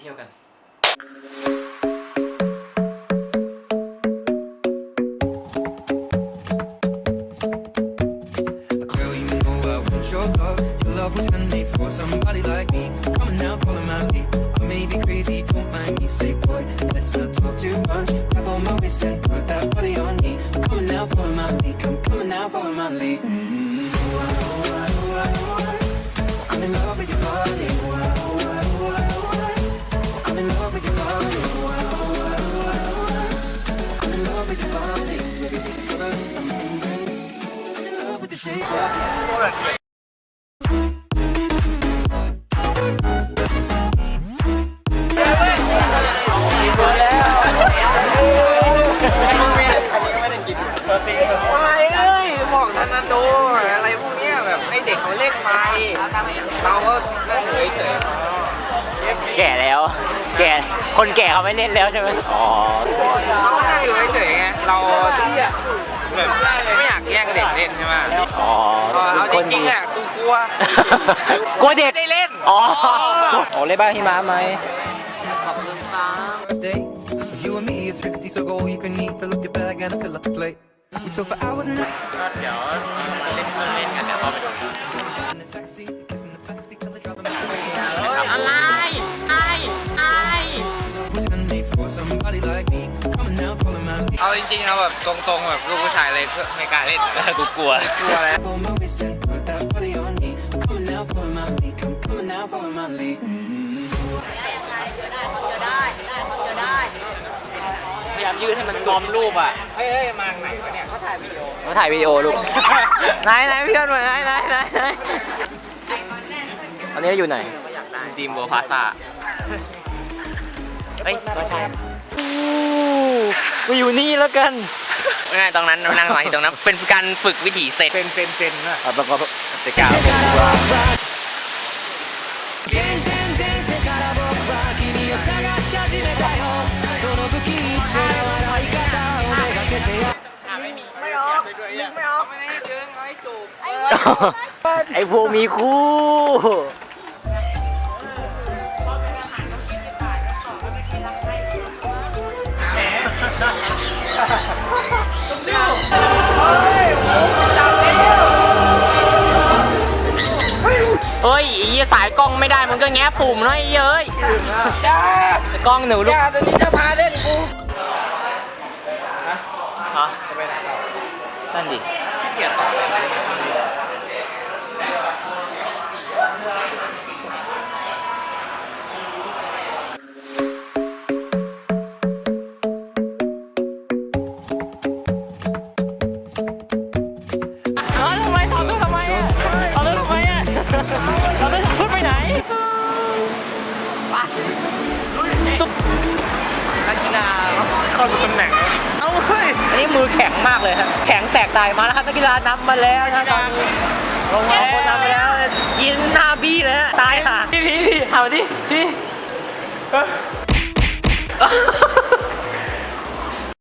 เที่ยวกัน Girl, you know I want your love. Your อะไรเอ้ยบอกทันนาโดอะไรพวกเนี้ยแบบให้เด็กเขาเล่นไปเราก็นั่งอยู่เฉยแก่แล้ว แก่คนแก่เขาไม่เล่นแล้วใช่ไหมอ๋อๆเราก็นั่งอยู่เฉยๆไงเราแบบไม่อยากแย่งเด็กเล่นใช่ไหม อ๋อเออเอาจริงๆอะกูกลัวกลัวเด็กไม่ได้เล่นอ๋อโอ้เล่นบ้างหิมะไหมขอบคุณตา First day, you and me are thrifty, so go all you can eat. Fill up your bag and I fill up the plate. We talk for hours and nights. ก็เดี๋ยวมาเล่นเครื่องเล่นกันเดี๋ยวเข้าไปดู In the taxi, kissing the backseat, color driving me crazy. อะไร somebody like me. Come on now, follow my lead. เอาจริงๆเอาแบบตรงๆแบบลูกผู้ชายเลยไม่กล้าเล่นกูกลัว กลัวแล้ว Grab on my waist and put that body on me. Come on now, follow my lead. Come, come on now, follow my lead. Mm-hmm. พยายามยืดให้มันซอมรูปอะเฮ้ยเฮ้ยมาไหนวะเนี่ยเขาถ่ายวิดีโอมาถ่ายวิดีโอลูก ไหนไหนพี่เพื่อนมาไหนไหนไหนไหนตอนนี้เราอยู่ไหนดีมโบพาซาเฮ้ยไม่ใช่ กูอยู่นี่แล้วกันไม่ไม่ตรงนั้นนั่งสมาธิตรงนั้น เป็นการฝึกวิถีเสร็จเป็นเป็นเป็นอะแล้วก็จะกล่าวไอ้พวกมีคู่ เฮ้ยไอ้เหี้ยสายกล้องไม่ได้มันก็แงะปุ่มเนาะไอ้เหี้ยเอ้ยกล้องหนูลูก อย่าตัวนี้จะพาเล่น ตุ๊บนักกีฬาเข้าตำแหน่งเอาเฮ้ยอันนี้มือแข็งมากเลยครับแข็งแตกตายมาแล้วครับนักกีฬานำมาแล้วนะตอนนี้ลงมาคนนำไปแล้วยินหน้าบี้เลยฮะตายห่าพี่พี่พี่เอาดิพี่